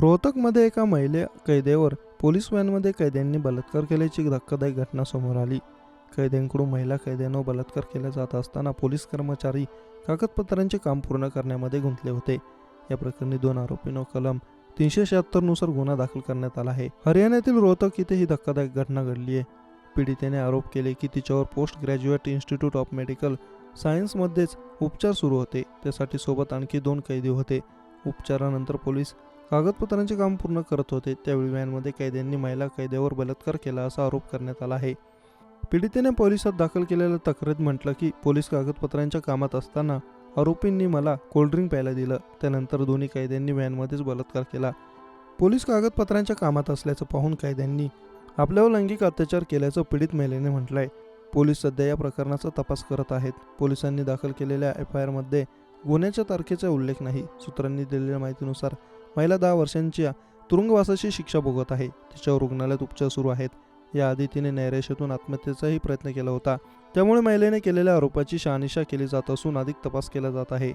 रोहतकमध्ये एका महिला कैद्यावर पोलीस व्हॅनमध्ये कैद्यांनी बलात्कार केल्याची धक्कादायक घटना समोर आली. कैद्यांकडून महिला कैद्यांवर बलात्कार केला जात असताना पोलीस कर्मचारी कागदपत्रांचे काम पूर्ण करण्यामध्ये गुंतले होते. या प्रकरणी दोन आरोपींवर कलम तीनशे शहात्तरनुसार गुन्हा दाखल करण्यात आला आहे. हरियाणातील रोहतक इथे ही धक्कादायक घटना घडली आहे. पीडितेने आरोप केले की तिच्यावर post graduate institute of medical सायन्समध्येच उपचार सुरू होते. त्यासाठी सोबत आणखी दोन कैदी होते. उपचारानंतर पोलीस कागदपत्रांचे काम पूर्ण करत होते. त्यावेळी व्हॅनमध्ये कैद्यांनी महिला कैद्यावर बलात्कार केला असा आरोप करण्यात आला आहे. पीडितेने पोलिसात दाखल केलेल्या तक्रारीत म्हटलं की पोलीस कागदपत्रांच्या कामात असताना आरोपींनी मला कोल्ड्रिंक प्यायला दिलं. त्यानंतर दोन्ही कैद्यांनी व्हॅनमध्येच बलात्कार केला. पोलीस कागदपत्रांच्या कामात असल्याचं पाहून कैद्यांनी आपल्यावर लैंगिक अत्याचार केल्याचं पीडित महिलेने म्हटलंय. पोलीस सध्या या प्रकरणाचा तपास करत आहेत. पोलिसांनी दाखल केलेल्या एफ आय आरमध्ये गुन्ह्याच्या तारखेचा उल्लेख नाही. सूत्रांनी दिलेल्या माहितीनुसार महिला दहा वर्षांच्या तुरुंगवासाची शिक्षा भोगत आहे. तिच्यावर रुग्णालयात उपचार सुरू आहेत. याआधी तिने नैराश्यातून आत्महत्येचाही प्रयत्न केला होता. त्यामुळे महिलेने केलेल्या आरोपाची शहानिशा केली जात असून अधिक तपास केला जात आहे.